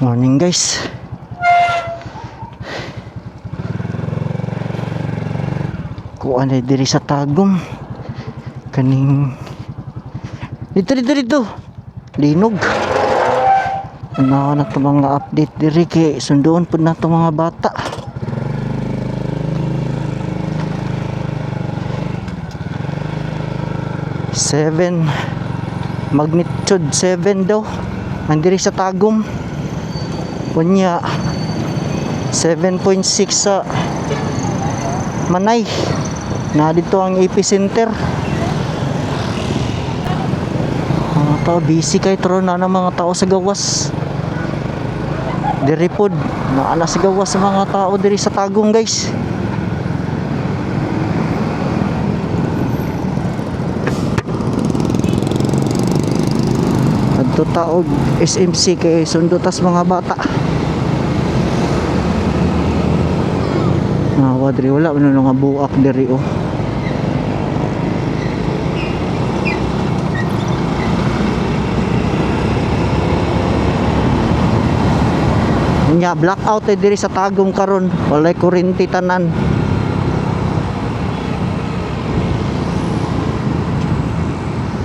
Morning guys. Kuan ay diri sa tagom. Kaning Dito dito dito. Linog. Ano na to mga update diri kay sunduon pud na to mga bata. Seven magnitude 7 daw andiri sa tagom kunya 7.6 sa Manay. Na dito ang epicenter mga tao busy kay tro na ng mga tao sa gawas. Diri pod na ana sa gawas sa mga tao diri sa tagong guys Adto taog SMC kay sundo tas mga bata. Nawa diri wala man nga buak diri oh. Nya blackout eh diri sa tagong karon, walay kuryente tanan.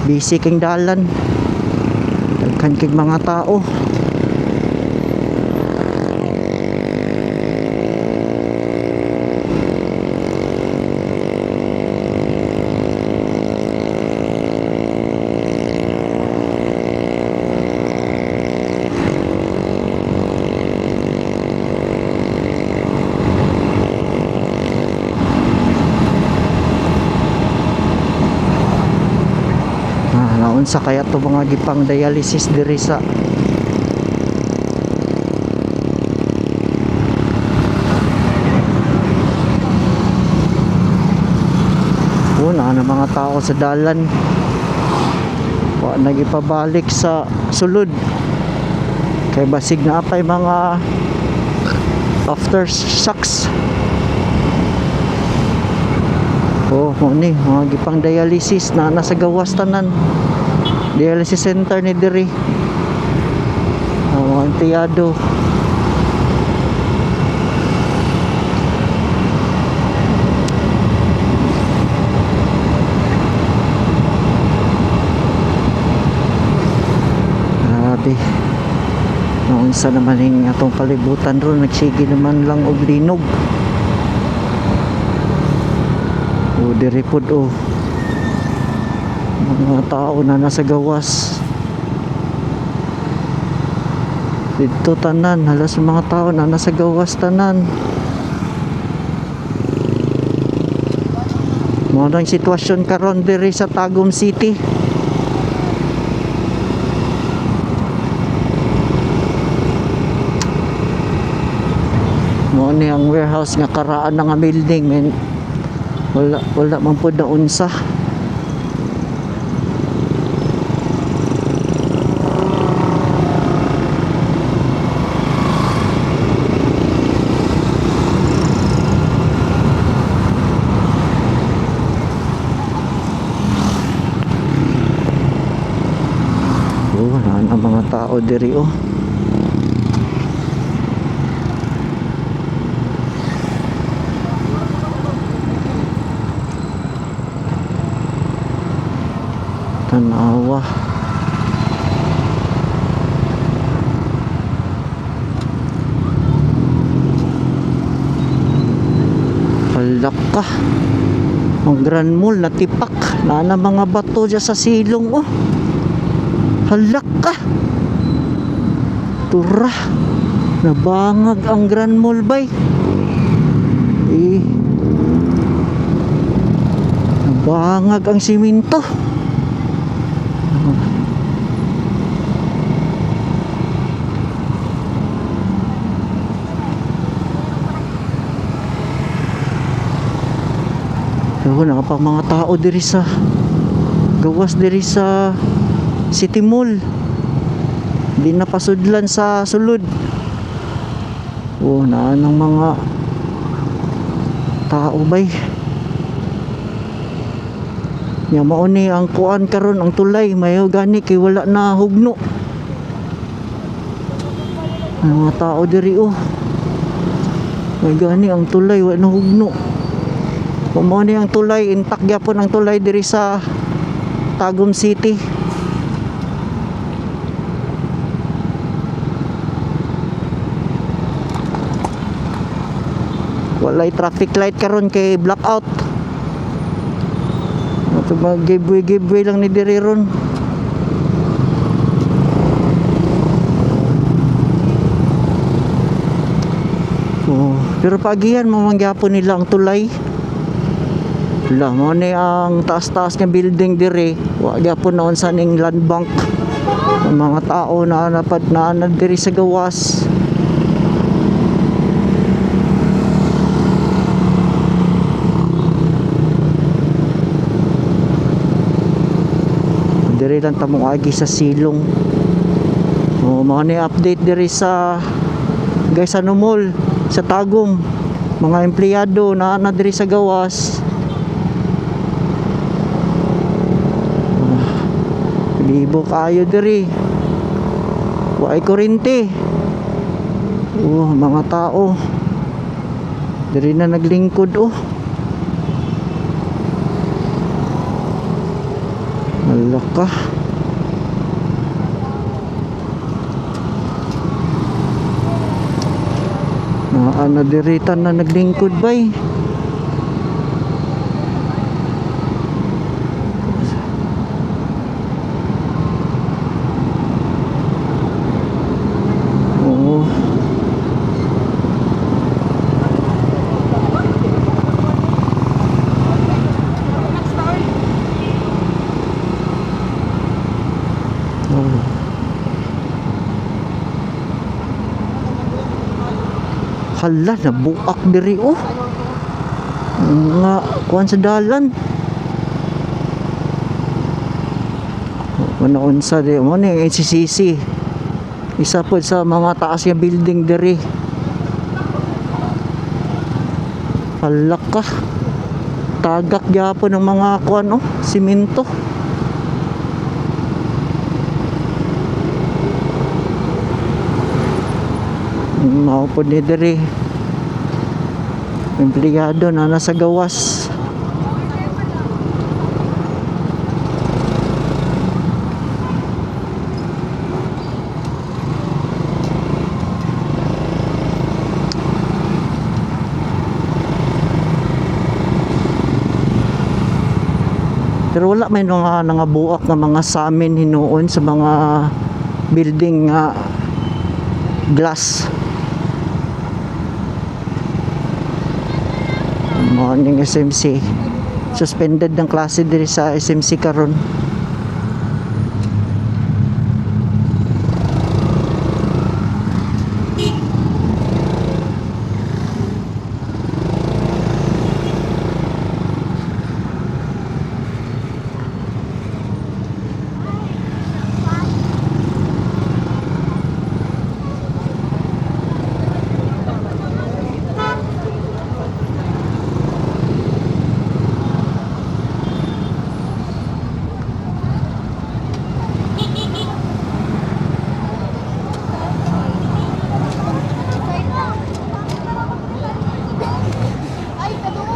Busy king dalan. Kay mga tao. Naunsa kaya to mga gipang dialysis diri sa Una na mga tao sa dalan. Wa nagipabalik sa sulod. Kay basig na apay mga after shocks. Oh, ni mga gipang dialysis na nasa gawas tanan. Dialysis center ni diri. Oh, empleyado. Grabe. Naunsa naman yung atong kalibutan ron nagsige naman lang og linog. O diri pod o mga tao na nasa gawas. Dito tanan halos mga tao na nasa gawas tanan. Mo ang sitwasyon karon diri sa Tagum City. Mo ni ang warehouse nga karaan nga building wala wala man na unsa Oh, wala na tao diri oh. Tanawa. Halak ka. Ang Grand Mall natipak. Nana mga bato dyan sa silong oh. Halak ka. Tura. Nabangag ang Grand Mall bay. Eh. Nabangag ang siminto. Pero na pa mga tao diri sa gawas diri sa City Mall. Di na pasudlan sa sulod. Oh, na ng mga tao bay. Nya mao ni ang kuan karon ang tulay mayo gani kay wala na hugno. Ang mga tao diri oh. May gani ang tulay wa nahugno. Kung mo ni ang tulay intak gyapon ang tulay diri sa Tagum City. Walay traffic light karon kay blackout. Ito mga giveaway giveaway lang ni diri ron. Oh, pero pagihan mamanggapon nila ang tulay. Wala mo ni ang taas-taas nga building dire. Wa gyapon naon sa ning land bank. Ang mga tao na napad na na diri sa gawas. Dire lang tamong agi sa silong. Oh, mga ni update diri sa guys ano mall sa Tagum. Mga empleyado na na diri sa gawas. Libo kayo diri. Waay kurente oh mga tao. Diri na naglingkod oh malaka na ano diritan na naglingkod bay Hala, nabuak diri oh. Nga, kuhan sa dalan. Ano unsa di mo ni NCCC. Isa po sa mga taas nga building diri. Hala ka. Tagak gyapon ng mga kuan oh, simento. Mao po ni diri. Empleyado na nasa gawas. Pero wala may mga nangabuak nga mga samin hinuon sa mga building nga glass. Morning SMC. Suspended ng klase diri sa SMC karon.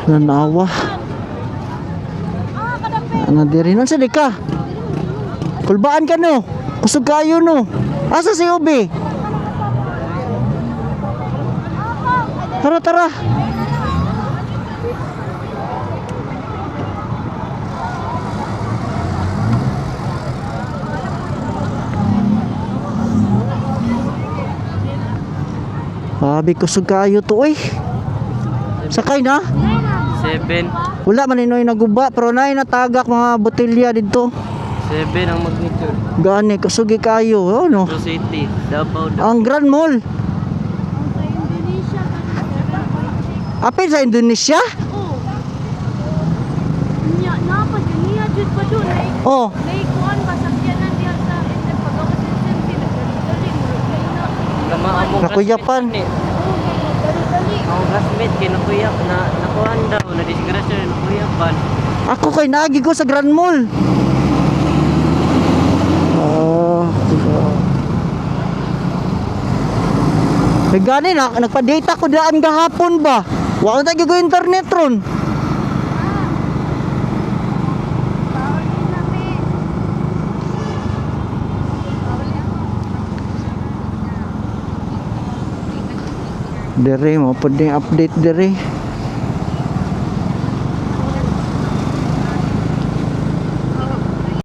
Nanawa. Ano diri nun sa ka? Kulbaan ka no. Kusog kayo no. Asa si Ubi? Tara tara. Sabi kusog kayo to eh. Sakay na? Seven. Wala man inoy naguba pero nay natagak mga botelya dito. Seven ang magnitude. Gani kasugi kayo ano. Pro City. Davao. Da- Ang Grand Mall. Apil sa Indonesia? Oh. Nya, napad niya jud pa. Nay, Oh, nay kuan ba diha sa SM pagawas SM sila dali mo kay na. Kama among. Oh, dali-dali. Ang classmate kay nakuyap na nakuhan daw na disgrasya na nakuyapan. ako kay nagi ko sa Grand Mall. Ah, May gani na, nagpa-data ko daan gahapon ba? Wa ko tayo internet ron. Dire mo pwede update dire.